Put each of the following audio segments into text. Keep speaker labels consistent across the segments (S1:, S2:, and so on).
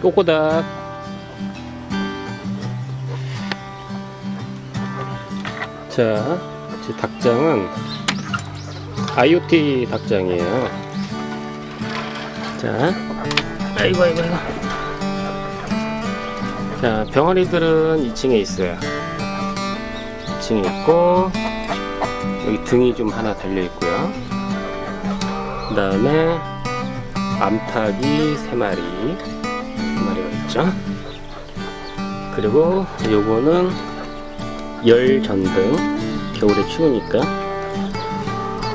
S1: 꼬꼬닥 자, 제 닭장은 IoT 닭장이에요. 자, 아이고, 아이고, 아이고. 자, 병아리들은 2층에 있어요. 2층에 있고, 여기 등이 좀 하나 달려 있고요. 그 다음에 암탉이 3마리, 3마리가 있죠. 그리고 요거는 열 전등, 겨울에 추우니까.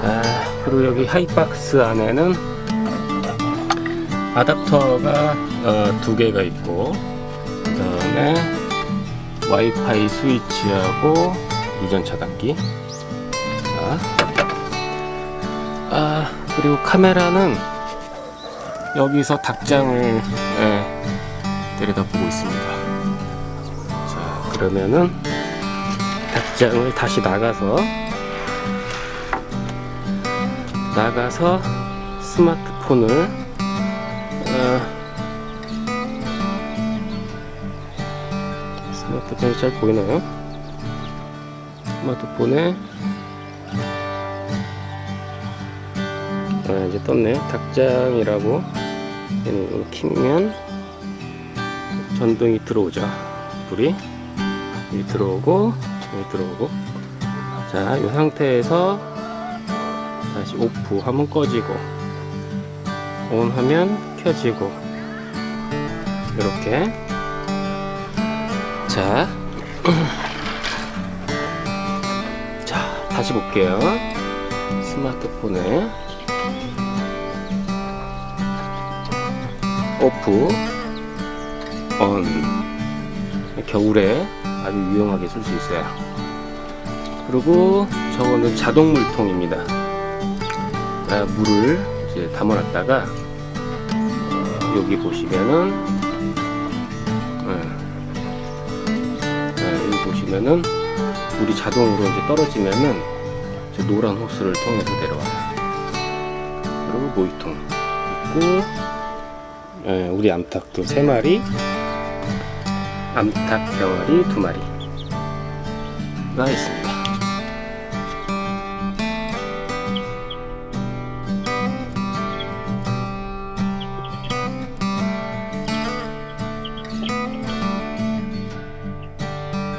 S1: 아, 그리고 여기 하이박스 안에는 아답터가 어, 두 개가 있고, 그 다음에 와이파이 스위치하고 유전 차단기. 자, 아 그리고 카메라는 여기서 닭장을 예, 들여다보고 있습니다. 자 그러면은 닭장을 다시 나가서 나가서 스마트폰을 어, 스마트폰이 잘 보이나요? 스마트폰에 아, 이제 떴네. 닭장이라고 키면 전등이 들어오죠. 불이 여기 들어오고 여기 들어오고. 자, 이 상태에서 다시 오프 하면 꺼지고 온 하면 켜지고. 이렇게. 자, 자 다시 볼게요. 스마트폰에. 오프 온 겨울에 아주 유용하게 쓸 수 있어요 그리고 저거는 자동 물통입니다 아, 물을 이제 담아놨다가 어, 여기 보시면은 네. 네, 여기 보시면은 물이 자동으로 이제 떨어지면은 저 노란 호스를 통해서 내려와요 그리고 모이통 있고 예, 우리 암탉도 세 마리, 암탉 병아리 두 마리가 있습니다.